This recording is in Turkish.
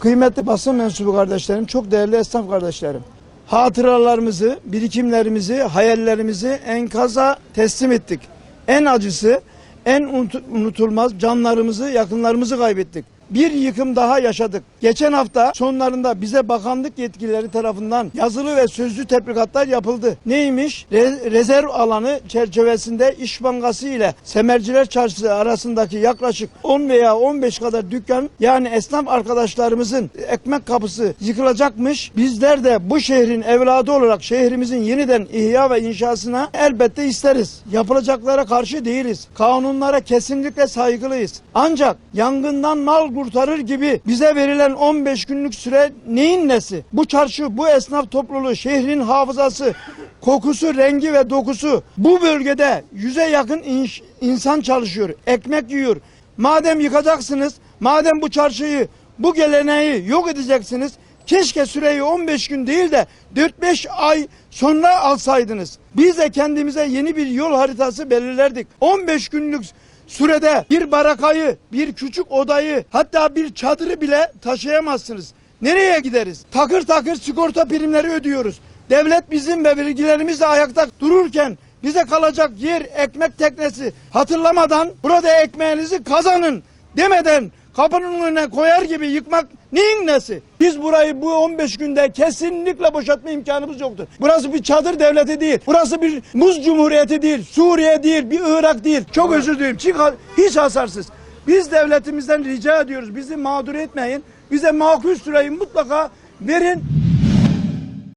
Kıymetli basın mensubu kardeşlerim, çok değerli esnaf kardeşlerim. Hatıralarımızı, birikimlerimizi, hayallerimizi enkaza teslim ettik. En acısı, en unut- unutulmaz canlarımızı, yakınlarımızı kaybettik. Bir yıkım daha yaşadık. Geçen hafta sonlarında bize bakanlık yetkilileri tarafından yazılı ve sözlü tebrikatlar yapıldı. Neymiş? Re- rezerv alanı çerçevesinde İş Bankası ile Semerciler Çarşısı arasındaki yaklaşık 10 veya 15 kadar dükkan yani esnaf arkadaşlarımızın ekmek kapısı yıkılacakmış. Bizler de bu şehrin evladı olarak şehrimizin yeniden ihya ve inşasına elbette isteriz. Yapılacaklara karşı değiliz. Kanunlara kesinlikle saygılıyız. Ancak yangından mal kurtarır gibi bize verilen 15 günlük süre neyin nesi? Bu çarşı, bu esnaf topluluğu, şehrin hafızası, kokusu, rengi ve dokusu bu bölgede yüze yakın inş- insan çalışıyor, ekmek yiyor. Madem yıkacaksınız, madem bu çarşıyı, bu geleneği yok edeceksiniz, keşke süreyi 15 gün değil de 4-5 ay sonra alsaydınız. Biz de kendimize yeni bir yol haritası belirlerdik. 15 günlük sürede bir barakayı, bir küçük odayı, hatta bir çadırı bile taşıyamazsınız. Nereye gideriz? Takır takır sigorta primleri ödüyoruz. Devlet bizim ve vergilerimizle ayakta dururken bize kalacak yer ekmek teknesi hatırlamadan burada ekmeğinizi kazanın demeden kapının önüne koyar gibi yıkmak neyin nesi? Biz burayı bu 15 günde kesinlikle boşaltma imkanımız yoktur. Burası bir çadır devleti değil. Burası bir muz cumhuriyeti değil. Suriye değil, bir Irak değil. Çok özür dilerim. Çık, hiç hasarsız. Biz devletimizden rica ediyoruz. Bizi mağdur etmeyin. Bize makul süreyi mutlaka verin.